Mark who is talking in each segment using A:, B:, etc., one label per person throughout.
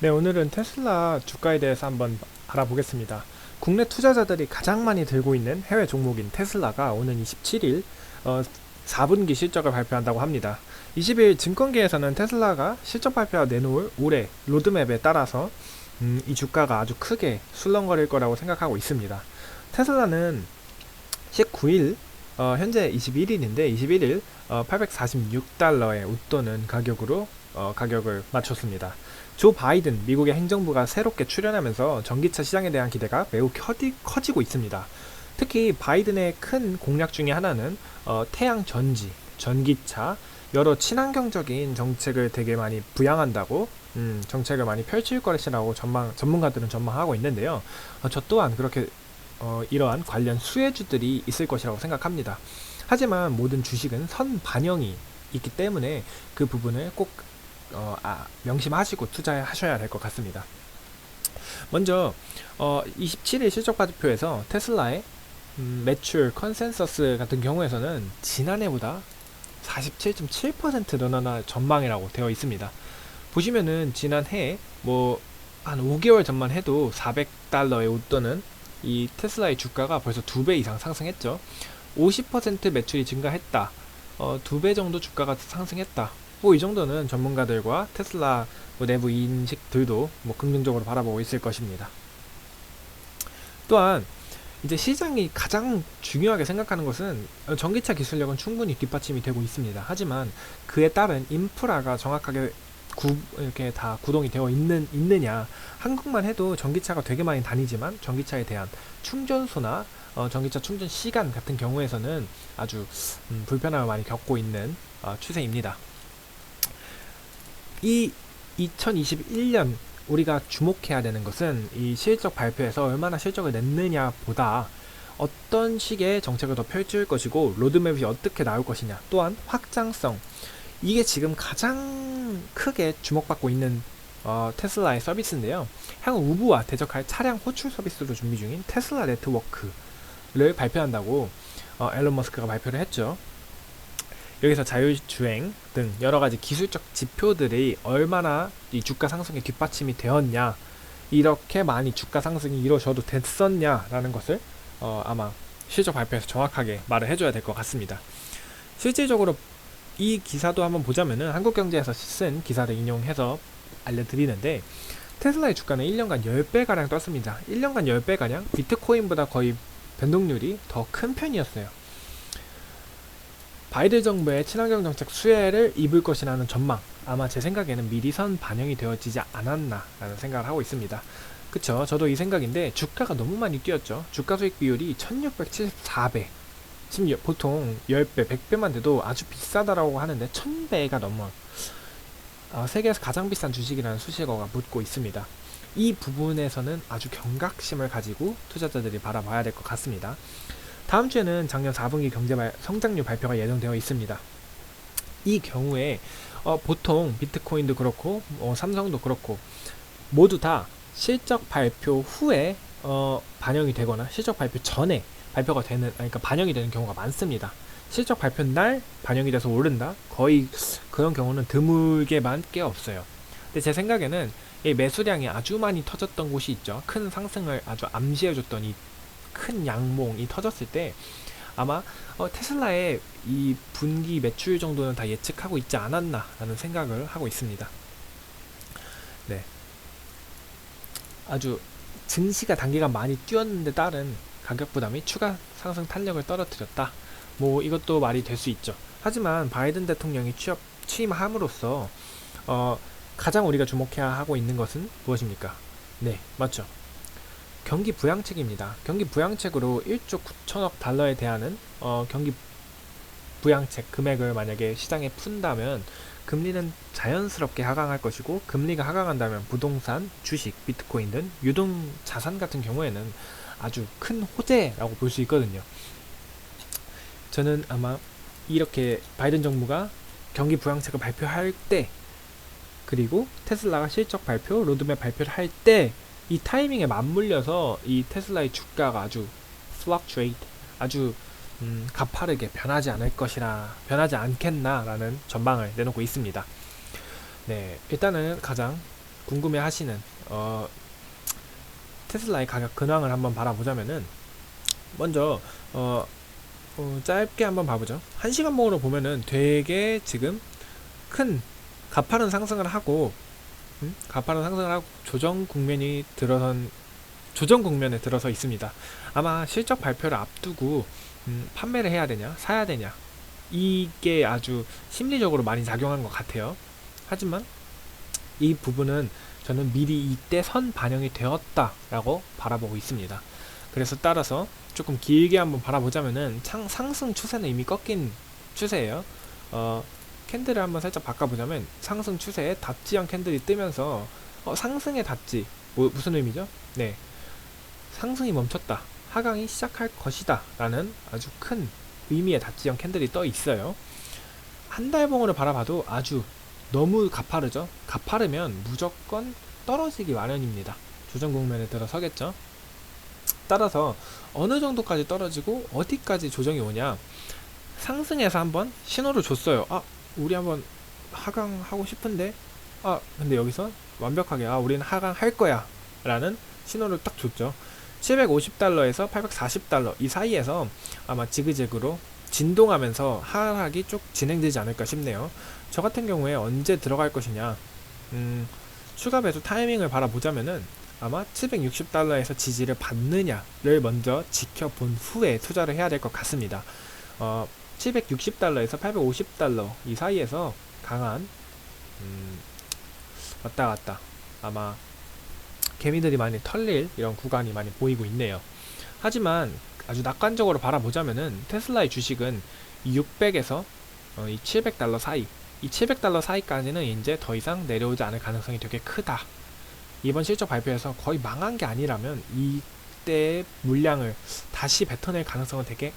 A: 네, 오늘은 테슬라 주가에 대해서 한번 알아보겠습니다. 국내 투자자들이 가장 많이 들고 있는 해외 종목인 테슬라가 오는 27일 어, 4분기 실적을 발표한다고 합니다. 20일 증권계에서는 테슬라가 실적 발표와 내놓을 올해 로드맵에 따라서 음, 이 주가가 아주 크게 술렁거릴 거라고 생각하고 있습니다. 테슬라는 19일 어, 현재 21일인데 21일 어, 846달러에 웃도는 가격으로 어, 가격을 맞췄습니다. 조 바이든 미국의 행정부가 새롭게 출연하면서 전기차 시장에 대한 기대가 매우 커지, 커지고 있습니다. 특히 바이든의 큰 공약 중에 하나는 어, 태양 전지, 전기차, 여러 친환경적인 정책을 되게 많이 부양한다고 음, 정책을 많이 펼칠 것이라고 전망, 전문가들은 전망하고 있는데요. 어, 저 또한 그렇게 어, 이러한 관련 수혜주들이 있을 것이라고 생각합니다. 하지만 모든 주식은 선 반영이 있기 때문에 그 부분을 꼭 어, 아, 명심하시고 투자하셔야 될 것 같습니다. 먼저 어, 27일 실적 발표에서 테슬라의 음, 매출 컨센서스 같은 경우에서는 지난해보다 47.7% 늘어날 전망이라고 되어 있습니다. 보시면은 지난해 뭐 한 5개월 전만 해도 400달러에 웃도는 이 테슬라의 주가가 벌써 두 배 이상 상승했죠. 50% 매출이 증가했다. 어, 두 배 정도 주가가 상승했다. 뭐 이 정도는 전문가들과 테슬라 뭐 내부 인식들도 뭐 긍정적으로 바라보고 있을 것입니다. 또한 이제 시장이 가장 중요하게 생각하는 것은 어, 전기차 기술력은 충분히 뒷받침이 되고 있습니다. 하지만 그에 따른 인프라가 정확하게 구, 이렇게 다 구동이 되어 있는 있느냐 한국만 해도 전기차가 되게 많이 다니지만 전기차에 대한 충전소나 어, 전기차 충전 시간 같은 경우에서는 아주 음, 불편함을 많이 겪고 있는 어, 추세입니다. 이 2021년 우리가 주목해야 되는 것은 이 실적 발표에서 얼마나 실적을 냈느냐 보다 어떤 식의 정책을 더 펼칠 것이고 로드맵이 어떻게 나올 것이냐 또한 확장성. 이게 지금 가장 크게 주목받고 있는 어, 테슬라의 서비스인데요. 향후 우부와 대적할 차량 호출 서비스로 준비 중인 테슬라 네트워크를 발표한다고 어, 앨런 머스크가 발표를 했죠 여기서 자율주행 등 여러 가지 기술적 지표들이 얼마나 이 주가 상승에 뒷받침이 되었냐, 이렇게 많이 주가 상승이 이루어져도 됐었냐라는 것을 어, 아마 실적 발표에서 정확하게 말을 해줘야 될 것 같습니다. 실질적으로 이 기사도 한번 보자면은 한국경제에서 쓴 기사를 인용해서 알려드리는데 테슬라의 주가는 1년간 10배가량 떴습니다. 1년간 10배가량 비트코인보다 거의 변동률이 더 큰 편이었어요. 바이든 정부의 친환경 정책 수혜를 입을 것이라는 전망 아마 제 생각에는 미리 선 반영이 되어지지 않았나라는 생각을 하고 있습니다. 그쵸 저도 이 생각인데 주가가 너무 많이 뛰었죠. 주가 수익 비율이 1674배 심지어 보통 10배, 100배만 돼도 아주 비싸다라고 하는데 1000배가 넘어 어, 세계에서 가장 비싼 주식이라는 수식어가 묻고 있습니다. 이 부분에서는 아주 경각심을 가지고 투자자들이 바라봐야 될 것 같습니다. 다음 주에는 작년 4분기 경제 발, 성장률 발표가 예정되어 있습니다. 이 경우에 어, 보통 비트코인도 그렇고 어, 삼성도 그렇고 모두 다 실적 발표 후에 어, 반영이 되거나 실적 발표 전에 발표가 되는 그러니까 반영이 되는 경우가 많습니다. 실적 발표 날 반영이 돼서 오른다 거의 그런 경우는 드물게만 꽤 없어요. 근데 제 생각에는 이 매수량이 아주 많이 터졌던 곳이 있죠. 큰 상승을 아주 암시해줬던 이 큰 양봉이 터졌을 때 아마 어, 테슬라의 이 분기 매출 정도는 다 예측하고 있지 않았나라는 생각을 하고 있습니다. 네. 아주 증시가 단기간 많이 뛰었는데 따른 가격 부담이 추가 상승 탄력을 떨어뜨렸다. 뭐 이것도 말이 될 수 있죠. 하지만 바이든 대통령이 취업 취임함으로써 어, 가장 우리가 주목해야 하고 있는 것은 무엇입니까? 네, 맞죠. 경기 부양책입니다. 경기 부양책으로 1조 9천억 달러에 대한 어, 경기 부양책 금액을 만약에 시장에 푼다면 금리는 자연스럽게 하강할 것이고 금리가 하강한다면 부동산, 주식, 비트코인 등 유동 자산 같은 경우에는 아주 큰 호재라고 볼 수 있거든요. 저는 아마 이렇게 바이든 정부가 경기 부양책을 발표할 때 그리고 테슬라가 실적 발표, 로드맵 발표를 할 때 이 타이밍에 맞물려서 이 테슬라의 주가가 아주 fluctuate 아주 음, 가파르게 변하지 않을 것이라 변하지 않겠나라는 전망을 내놓고 있습니다. 네, 일단은 가장 궁금해 하시는 어, 테슬라의 가격 근황을 한번 바라보자면은 먼저 어, 어, 짧게 한번 봐보죠. 한 시간봉으로 보면은 되게 지금 큰 가파른 상승을 하고 음? 가파른 상승을 하고 조정 국면이 들어선 조정 국면에 들어서 있습니다. 아마 실적 발표를 앞두고 음, 판매를 해야 되냐 사야 되냐 이게 아주 심리적으로 많이 작용한 것 같아요. 하지만 이 부분은 저는 미리 이때 선 반영이 되었다라고 바라보고 있습니다. 그래서 따라서 조금 길게 한번 바라보자면은 창, 상승 추세는 이미 꺾인 추세예요. 어, 캔들을 한번 살짝 바꿔보자면 상승 추세에 않은 캔들이 뜨면서 어, 상승에 닿지 뭐, 무슨 의미죠? 네 상승이 멈췄다 하강이 시작할 것이다 라는 아주 큰 의미의 않은 캔들이 떠 있어요. 한 달봉으로 바라봐도 아주 너무 가파르죠. 가파르면 무조건 떨어지기 마련입니다. 조정 국면에 들어서겠죠. 따라서 어느 정도까지 떨어지고 어디까지 조정이 오냐 상승해서 한번 신호를 줬어요. 아, 우리 한번 하강 하고 싶은데 아, 근데 여기서 완벽하게 아, 우리는 하강 할 거야 라는 신호를 딱 줬죠. 750달러에서 840달러 이 사이에서 아마 지그재그로 진동하면서 하락이 쭉 진행되지 않을까 싶네요. 저 같은 경우에 언제 들어갈 것이냐, 음, 추가 배수 타이밍을 바라보자면은 아마 760달러에서 지지를 받느냐를 먼저 지켜본 후에 투자를 해야 될 것 같습니다. 어, 760달러에서 850달러 이 사이에서 강한 음, 왔다 갔다 아마 개미들이 많이 털릴 이런 구간이 많이 보이고 있네요. 하지만 아주 낙관적으로 바라보자면은 테슬라의 주식은 600에서 어, 이 700달러 사이, 이 700달러 사이까지는 이제 더 이상 내려오지 않을 가능성이 되게 크다. 이번 실적 발표에서 거의 망한 게 아니라면 이때의 물량을 다시 뱉어낼 가능성은 되게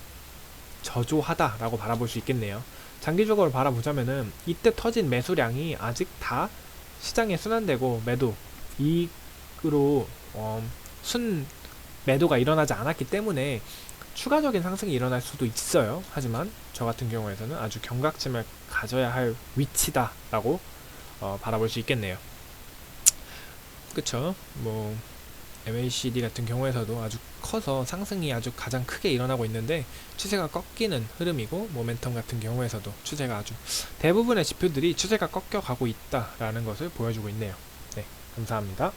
A: 저조하다라고 바라볼 수 있겠네요. 장기적으로 바라보자면은 이때 터진 매수량이 아직 다 시장에 순환되고 매도 이익으로 어, 순 매도가 일어나지 않았기 때문에 추가적인 상승이 일어날 수도 있어요. 하지만 저 같은 경우에서는 아주 경각심을 가져야 할 위치다라고 어, 바라볼 수 있겠네요. 그쵸? 뭐 MACD 같은 경우에서도 아주 커서 상승이 아주 가장 크게 일어나고 있는데 추세가 꺾이는 흐름이고 모멘텀 같은 경우에서도 추세가 아주 대부분의 지표들이 추세가 꺾여가고 있다라는 것을 보여주고 있네요. 네, 감사합니다.